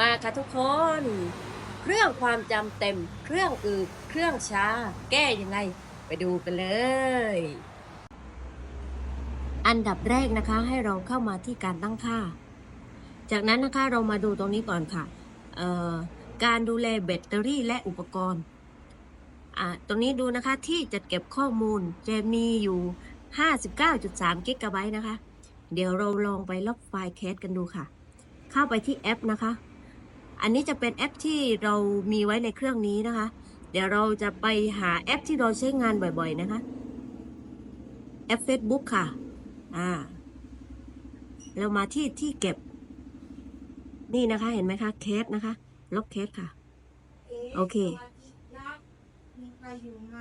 มาค่ะทุกคน เครื่องความจำเต็ม เครื่องอืดเครื่องช้า แก้ยังไง ไปดูกันเลย อันดับแรกนะคะให้เราเข้ามาที่การตั้งค่า จากนั้นนะคะเรามาดูตรงนี้ก่อนค่ะ การดูแลแบตเตอรี่และอุปกรณ์ตรงนี้ดูนะคะที่จัดเก็บข้อมูลจะมีอยู่ 59.3กิกะไบต์นะคะ เดี๋ยวเราลองไปลบไฟล์แคสกันดูค่ะ เข้าไปที่แอปนะคะ อันนี้จะเป็นแอปที่เรามีไว้ในเครื่องนี้นะคะ เดี๋ยวเราจะไปหาแอปที่เราใช้งานบ่อยๆนะคะ แอป Facebook ค่ะ อ่า เรามาที่ที่เก็บ นี่นะคะ เห็นไหมคะแคสนะคะ ลบแคสค่ะ โอเครับมีใครอยู่ไหม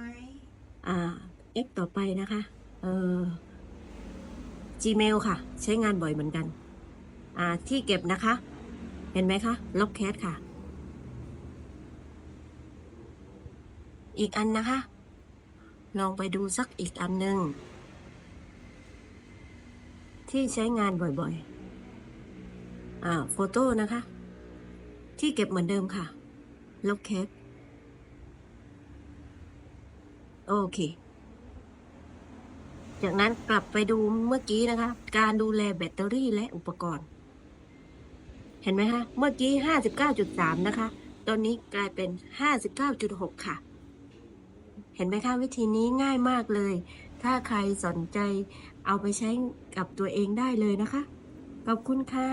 อ่าแอปต่อไปนะคะ เออ Gmail ค่ะ ใช้งานบ่อยเหมือนกัน อ่า ที่เก็บนะคะ เห็นไหมคะ ลบแคสค่ะ อีกอันนะคะ ลองไปดูสักอีกอันหนึ่ง ที่ใช้งานบ่อยๆ อ่า โฟโต้นะคะ ที่เก็บเหมือนเดิมค่ะ ลบแคสโอเค จากนั้นกลับไปดูเมื่อกี้นะคะ การดูแลแบตเตอรี่และอุปกรณ์ เห็นไหมคะ เมื่อกี้ 59.3 นะคะ ตอนนี้กลายเป็น 59.6 ค่ะ เห็นไหมคะ วิธีนี้ง่ายมากเลย ถ้าใครสนใจเอาไปใช้กับตัวเองได้เลยนะคะ ขอบคุณค่ะ